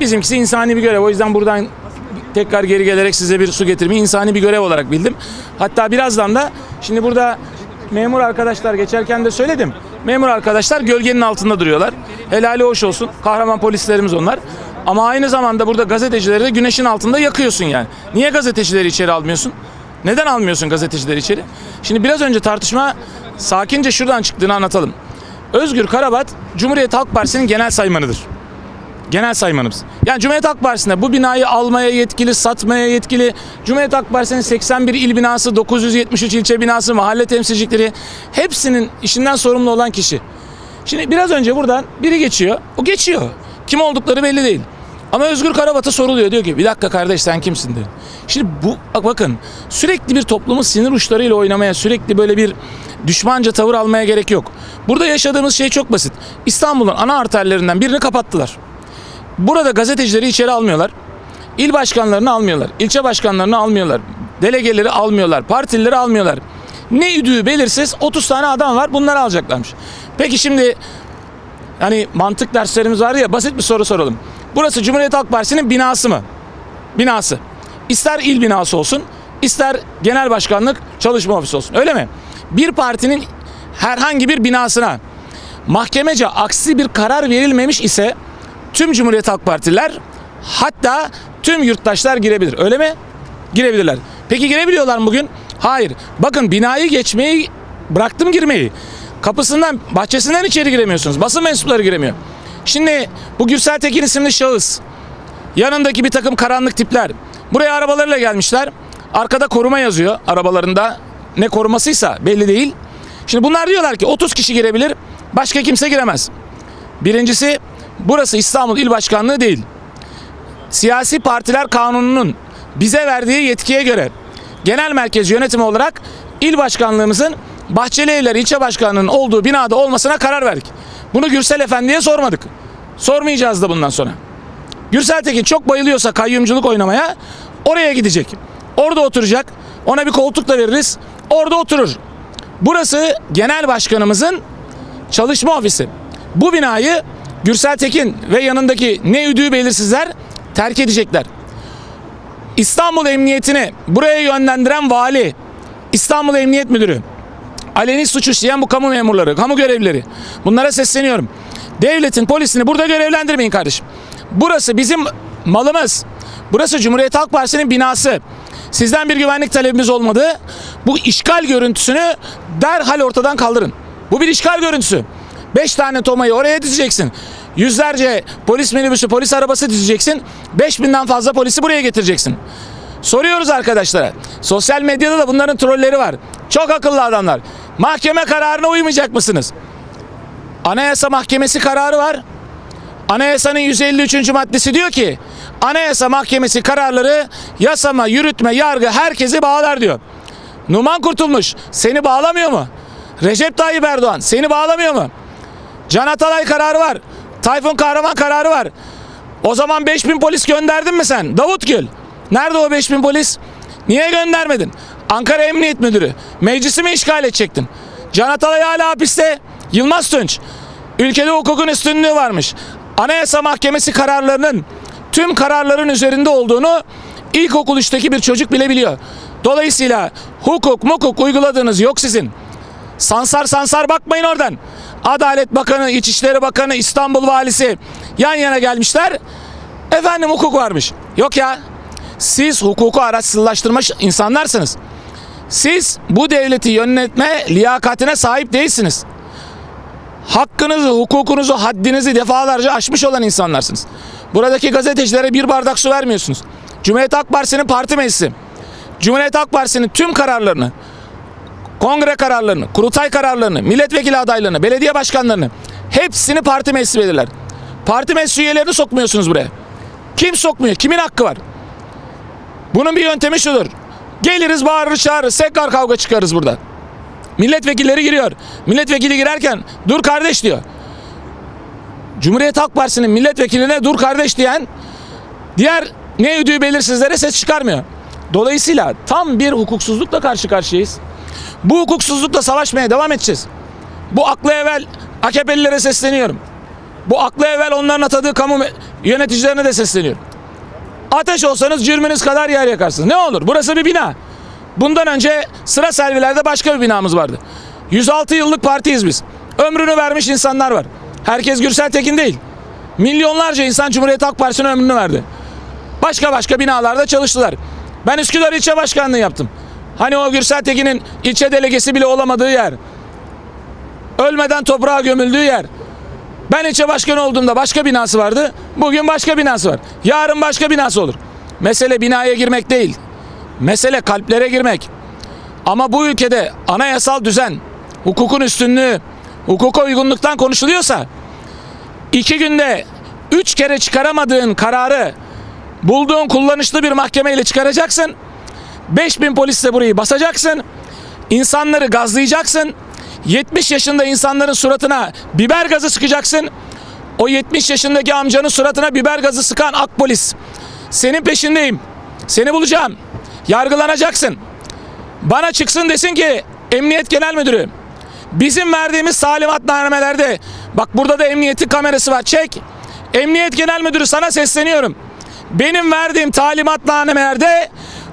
Bizimkisi insani bir görev. O yüzden buradan tekrar geri gelerek size bir su getirmeyi insani bir görev olarak bildim. Hatta birazdan da şimdi burada memur arkadaşlar geçerken de söyledim. Memur arkadaşlar gölgenin altında duruyorlar. Helali hoş olsun. Kahraman polislerimiz onlar. Ama aynı zamanda burada gazetecileri de güneşin altında yakıyorsun yani. Niye gazetecileri içeri almıyorsun? Neden almıyorsun gazetecileri içeri? Şimdi biraz önce tartışma sakince şuradan çıktığını anlatalım. Özgür Karabat Cumhuriyet Halk Partisi'nin genel saymanıdır genel saymanımız. Yani Cumhuriyet Halk Partisi'nde bu binayı almaya yetkili, satmaya yetkili, Cumhuriyet Halk Partisi'nin 81 il binası, 973 ilçe binası, mahalle temsilcilikleri hepsinin işinden sorumlu olan kişi. Şimdi biraz önce buradan biri geçiyor. O geçiyor. Kim oldukları belli değil. Ama Özgür Karabat'a soruluyor. Diyor ki bir dakika kardeş sen kimsin diyor. Şimdi bu bak bakın sürekli bir toplumun sinir uçlarıyla oynamaya sürekli böyle bir düşmanca tavır almaya gerek yok. Burada yaşadığımız şey çok basit. İstanbul'un ana arterlerinden birini kapattılar. Burada gazetecileri içeri almıyorlar. İl başkanlarını almıyorlar. ilçe başkanlarını almıyorlar. Delegeleri almıyorlar. Partilileri almıyorlar. Ne üdüğü belirsiz 30 tane adam var bunları alacaklarmış. Peki şimdi hani mantık derslerimiz var ya basit bir soru soralım. Burası Cumhuriyet Halk Partisi'nin binası mı? Binası. İster il binası olsun, ister genel başkanlık çalışma ofisi olsun. Öyle mi? Bir partinin herhangi bir binasına mahkemece aksi bir karar verilmemiş ise tüm Cumhuriyet Halk Partililer hatta tüm yurttaşlar girebilir. Öyle mi? Girebilirler. Peki girebiliyorlar mı bugün? Hayır. Bakın binayı geçmeyi bıraktım girmeyi. Kapısından, bahçesinden içeri giremiyorsunuz. Basın mensupları giremiyor. Şimdi bu Gürsel Tekin isimli şahıs yanındaki bir takım karanlık tipler buraya arabalarıyla gelmişler. Arkada koruma yazıyor arabalarında. Ne korumasıysa belli değil. Şimdi bunlar diyorlar ki 30 kişi girebilir, başka kimse giremez. Birincisi burası İstanbul İl Başkanlığı değil. Siyasi Partiler Kanunu'nun bize verdiği yetkiye göre genel merkez yönetimi olarak il başkanlığımızın Bahçeli Evler ilçe başkanlığının olduğu binada olmasına karar verdik. Bunu Gürsel Efendi'ye sormadık. Sormayacağız da bundan sonra. Gürsel Tekin çok bayılıyorsa kayyumculuk oynamaya oraya gidecek. Orada oturacak. Ona bir koltuk da veririz. Orada oturur. Burası genel başkanımızın çalışma ofisi. Bu binayı Gürsel Tekin ve yanındaki ne üdüğü belirsizler terk edecekler. İstanbul Emniyetini buraya yönlendiren vali, İstanbul Emniyet Müdürü, aleni suç işleyen bu kamu memurları, kamu görevlileri. Bunlara sesleniyorum. Devletin polisini burada görevlendirmeyin kardeşim. Burası bizim malımız. Burası Cumhuriyet Halk Partisi'nin binası. Sizden bir güvenlik talebimiz olmadı. Bu işgal görüntüsünü derhal ortadan kaldırın. Bu bir işgal görüntüsü. Beş tane tomayı oraya dizeceksin. Yüzlerce polis minibüsü, polis arabası dizeceksin. Beş binden fazla polisi buraya getireceksin. Soruyoruz arkadaşlara. Sosyal medyada da bunların trolleri var. Çok akıllı adamlar. Mahkeme kararına uymayacak mısınız? Anayasa Mahkemesi kararı var. Anayasanın 153. maddesi diyor ki Anayasa Mahkemesi kararları yasama, yürütme, yargı herkesi bağlar diyor. Numan Kurtulmuş seni bağlamıyor mu? Recep Tayyip Erdoğan seni bağlamıyor mu? Can Atalay kararı var. Tayfun Kahraman kararı var. O zaman 5000 polis gönderdin mi sen? Davutgül. Nerede o 5000 polis? Niye göndermedin? Ankara Emniyet Müdürü. Meclisi mi işgal edecektin? Can Atalay hala hapiste. Yılmaz Tunç. Ülkede hukukun üstünlüğü varmış. Anayasa Mahkemesi kararlarının tüm kararların üzerinde olduğunu ilkokul 3'teki bir çocuk bile biliyor. Dolayısıyla hukuk mukuk uyguladığınız yok sizin. Sansar sansar bakmayın oradan. Adalet Bakanı, İçişleri Bakanı, İstanbul Valisi yan yana gelmişler. Efendim hukuk varmış. Yok ya. Siz hukuku araçsızlaştırma insanlarsınız. Siz bu devleti yönetme liyakatine sahip değilsiniz. Hakkınızı, hukukunuzu, haddinizi defalarca aşmış olan insanlarsınız. Buradaki gazetecilere bir bardak su vermiyorsunuz. Cumhuriyet Halk Partisi'nin parti meclisi, Cumhuriyet Halk Partisi'nin tüm kararlarını, kongre kararlarını, kurultay kararlarını, milletvekili adaylarını, belediye başkanlarını hepsini parti meclisi belirler. Parti meclisi üyelerini sokmuyorsunuz buraya. Kim sokmuyor? Kimin hakkı var? Bunun bir yöntemi şudur. Geliriz bağırırız çağırırız tekrar kavga çıkarız burada. Milletvekilleri giriyor. Milletvekili girerken dur kardeş diyor. Cumhuriyet Halk Partisi'nin milletvekiline dur kardeş diyen diğer ne ödüğü belirsizlere ses çıkarmıyor. Dolayısıyla tam bir hukuksuzlukla karşı karşıyayız. Bu hukuksuzlukla savaşmaya devam edeceğiz. Bu aklı evvel AKP'lilere sesleniyorum. Bu aklı evvel onların atadığı kamu yöneticilerine de sesleniyorum. Ateş olsanız cürmünüz kadar yer yakarsınız. Ne olur? Burası bir bina. Bundan önce sıra servilerde başka bir binamız vardı. 106 yıllık partiyiz biz. Ömrünü vermiş insanlar var. Herkes Gürsel Tekin değil. Milyonlarca insan Cumhuriyet Halk Partisi'ne ömrünü verdi. Başka başka binalarda çalıştılar. Ben Üsküdar ilçe başkanlığı yaptım. Hani o Gürsel Tekin'in ilçe delegesi bile olamadığı yer. Ölmeden toprağa gömüldüğü yer. Ben ilçe başkanı olduğumda başka binası vardı. Bugün başka binası var. Yarın başka binası olur. Mesele binaya girmek değil. Mesele kalplere girmek. Ama bu ülkede anayasal düzen, hukukun üstünlüğü, hukuka uygunluktan konuşuluyorsa iki günde üç kere çıkaramadığın kararı bulduğun kullanışlı bir mahkemeyle çıkaracaksın. 5000 polisle burayı basacaksın. İnsanları gazlayacaksın. 70 yaşında insanların suratına biber gazı sıkacaksın. O 70 yaşındaki amcanın suratına biber gazı sıkan ak polis. Senin peşindeyim. Seni bulacağım. Yargılanacaksın. Bana çıksın desin ki Emniyet Genel Müdürü bizim verdiğimiz talimatnamelerde bak burada da emniyetin kamerası var çek. Emniyet Genel Müdürü sana sesleniyorum. Benim verdiğim talimatnamelerde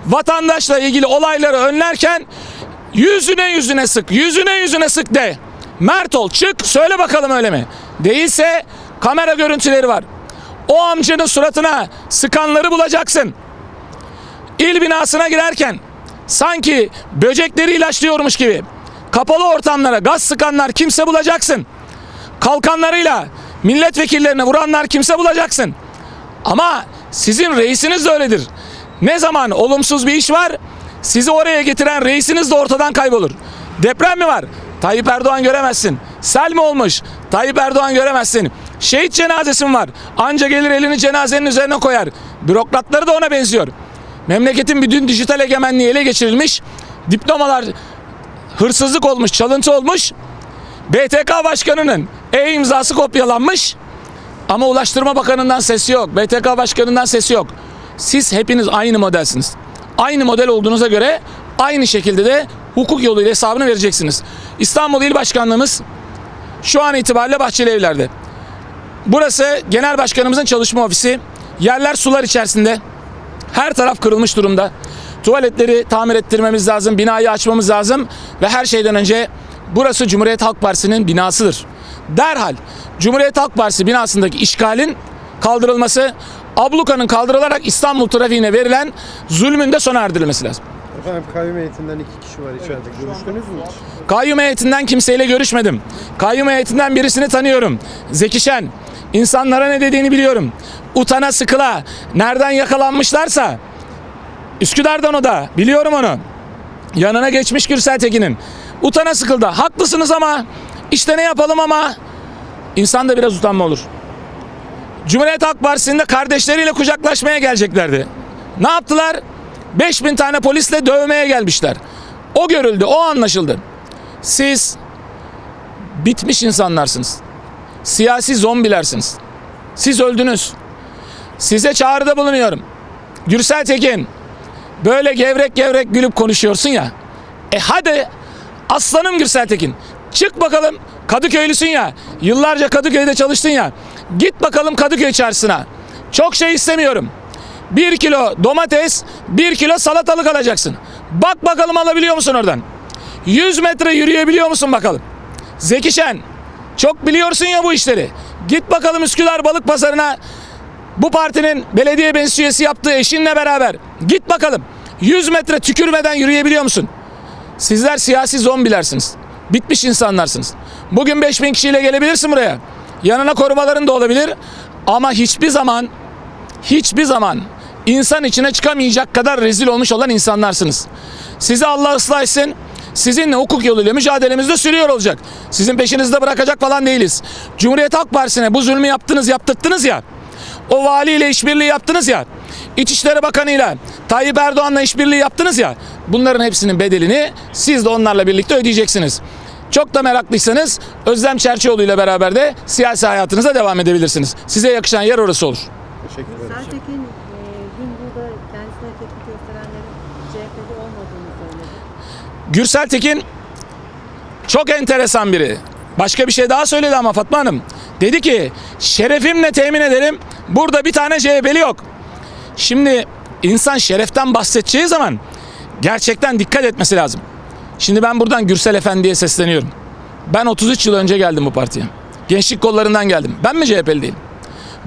vatandaşla ilgili olayları önlerken yüzüne yüzüne sık, yüzüne yüzüne sık de. Mert ol çık söyle bakalım öyle mi? Değilse kamera görüntüleri var. O amcanın suratına sıkanları bulacaksın. İl binasına girerken sanki böcekleri ilaçlıyormuş gibi kapalı ortamlara gaz sıkanlar kimse bulacaksın. Kalkanlarıyla milletvekillerine vuranlar kimse bulacaksın. Ama sizin reisiniz de öyledir. Ne zaman olumsuz bir iş var sizi oraya getiren reisiniz de ortadan kaybolur. Deprem mi var? Tayyip Erdoğan göremezsin. Sel mi olmuş? Tayyip Erdoğan göremezsin. Şehit cenazesi mi var? Anca gelir elini cenazenin üzerine koyar. Bürokratları da ona benziyor. Memleketin bütün dijital egemenliği ele geçirilmiş. Diplomalar hırsızlık olmuş, çalıntı olmuş. BTK başkanının e-imzası kopyalanmış. Ama Ulaştırma Bakanı'ndan sesi yok. BTK Başkanı'ndan sesi yok. Siz hepiniz aynı modelsiniz. Aynı model olduğunuza göre aynı şekilde de hukuk yoluyla hesabını vereceksiniz. İstanbul İl Başkanlığımız şu an itibariyle Bahçeli Evler'de. Burası Genel Başkanımızın çalışma ofisi. Yerler sular içerisinde. Her taraf kırılmış durumda. Tuvaletleri tamir ettirmemiz lazım, binayı açmamız lazım ve her şeyden önce burası Cumhuriyet Halk Partisi'nin binasıdır. Derhal Cumhuriyet Halk Partisi binasındaki işgalin kaldırılması, ablukanın kaldırılarak İstanbul trafiğine verilen zulmün de sona erdirilmesi lazım. Efendim kayyum heyetinden iki kişi var içeride. Görüştünüz mü hiç? Kayyum heyetinden kimseyle görüşmedim. Kayyum heyetinden birisini tanıyorum. Zeki Şen. İnsanlara ne dediğini biliyorum. Utana sıkıla. Nereden yakalanmışlarsa. Üsküdar'dan o da. Biliyorum onu. Yanına geçmiş Gürsel Tekin'in. Utana sıkıldı. Haklısınız ama işte ne yapalım ama insanda biraz utanma olur. Cumhuriyet Halk Partisi'nde kardeşleriyle kucaklaşmaya geleceklerdi. Ne yaptılar? 5000 tane polisle dövmeye gelmişler. O görüldü, o anlaşıldı. Siz bitmiş insanlarsınız. Siyasi zombilersiniz. Siz öldünüz. Size çağrıda bulunuyorum. Gürsel Tekin, böyle gevrek gevrek gülüp konuşuyorsun ya. E hadi aslanım Gürsel Tekin. Çık bakalım Kadıköylüsün ya. Yıllarca Kadıköy'de çalıştın ya. Git bakalım Kadıköy çarşısına. Çok şey istemiyorum. Bir kilo domates, bir kilo salatalık alacaksın. Bak bakalım alabiliyor musun oradan? 100 metre yürüyebiliyor musun bakalım? Zeki Şen, çok biliyorsun ya bu işleri. Git bakalım Üsküdar Balık Pazarı'na bu partinin belediye meclis üyesi yaptığı eşinle beraber. Git bakalım. 100 metre tükürmeden yürüyebiliyor musun? Sizler siyasi zombilersiniz. Bitmiş insanlarsınız. Bugün 5000 kişiyle gelebilirsin buraya. Yanına korumaların da olabilir. Ama hiçbir zaman hiçbir zaman insan içine çıkamayacak kadar rezil olmuş olan insanlarsınız. Sizi Allah ıslah etsin. Sizinle hukuk yoluyla mücadelemiz de sürüyor olacak. Sizin peşinizde bırakacak falan değiliz. Cumhuriyet Halk Partisi'ne bu zulmü yaptınız, yaptırttınız ya. O valiyle işbirliği yaptınız ya. İçişleri Bakanı'yla Tayyip Erdoğan'la işbirliği yaptınız ya. Bunların hepsinin bedelini siz de onlarla birlikte ödeyeceksiniz. Çok da meraklıysanız Özlem Çerçioğlu ile beraber de siyasi hayatınıza devam edebilirsiniz. Size yakışan yer orası olur. Teşekkür ederim. Sertekin e, dün burada kendisine tepki gösterenlerin CHP'de olmadığını söyledi. Gürsel Tekin çok enteresan biri. Başka bir şey daha söyledi ama Fatma Hanım. Dedi ki şerefimle temin ederim burada bir tane CHP'li yok. Şimdi insan şereften bahsedeceği zaman gerçekten dikkat etmesi lazım. Şimdi ben buradan Gürsel Efendi'ye sesleniyorum. Ben 33 yıl önce geldim bu partiye. Gençlik kollarından geldim. Ben mi CHP'li değilim?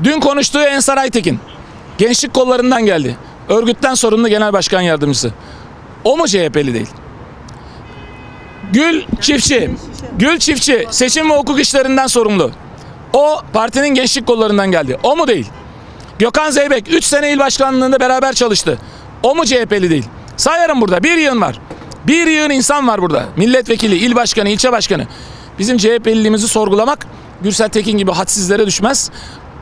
Dün konuştuğu Ensar Aytekin. Gençlik kollarından geldi. Örgütten sorumlu genel başkan yardımcısı. O mu CHP'li değil? Gül Çiftçi. Gül Çiftçi seçim ve hukuk işlerinden sorumlu. O partinin gençlik kollarından geldi. O mu değil? Gökhan Zeybek 3 sene il başkanlığında beraber çalıştı. O mu CHP'li değil? Sayarım burada. Bir yığın var. Bir yığın insan var burada. Milletvekili, il başkanı, ilçe başkanı. Bizim CHP'liliğimizi sorgulamak Gürsel Tekin gibi hadsizlere düşmez.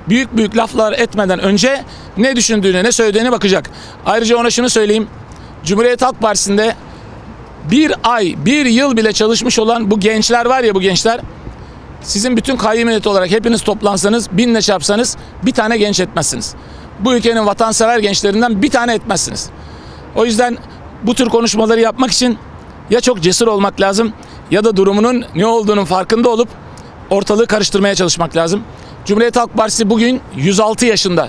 Büyük büyük laflar etmeden önce ne düşündüğüne, ne söylediğine bakacak. Ayrıca ona şunu söyleyeyim. Cumhuriyet Halk Partisi'nde bir ay, bir yıl bile çalışmış olan bu gençler var ya bu gençler. Sizin bütün kayyum olarak hepiniz toplansanız, binle çarpsanız bir tane genç etmezsiniz. Bu ülkenin vatansever gençlerinden bir tane etmezsiniz. O yüzden bu tür konuşmaları yapmak için ya çok cesur olmak lazım ya da durumunun ne olduğunun farkında olup ortalığı karıştırmaya çalışmak lazım. Cumhuriyet Halk Partisi bugün 106 yaşında.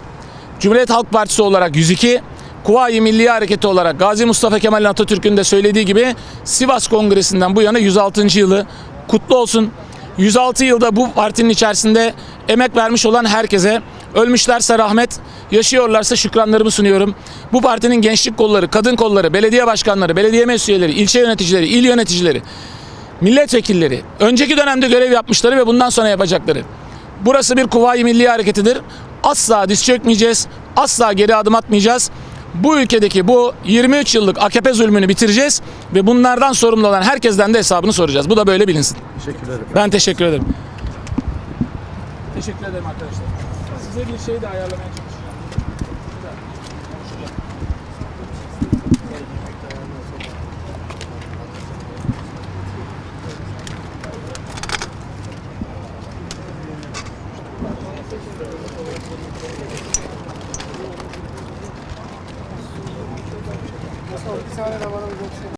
Cumhuriyet Halk Partisi olarak 102, Kuvayi Milli Hareketi olarak Gazi Mustafa Kemal Atatürk'ün de söylediği gibi Sivas Kongresi'nden bu yana 106. yılı kutlu olsun. 106 yılda bu partinin içerisinde emek vermiş olan herkese ölmüşlerse rahmet, yaşıyorlarsa şükranlarımı sunuyorum. Bu partinin gençlik kolları, kadın kolları, belediye başkanları, belediye meclis ilçe yöneticileri, il yöneticileri, milletvekilleri, önceki dönemde görev yapmışları ve bundan sonra yapacakları. Burası bir kuvayi milli hareketidir. Asla diz çökmeyeceğiz, asla geri adım atmayacağız. Bu ülkedeki bu 23 yıllık AKP zulmünü bitireceğiz ve bunlardan sorumlu olan herkesten de hesabını soracağız. Bu da böyle bilinsin. Teşekkürler efendim. Ben teşekkür ederim. Teşekkür ederim arkadaşlar. Size bir şey de ayarlamaya çalışacağım.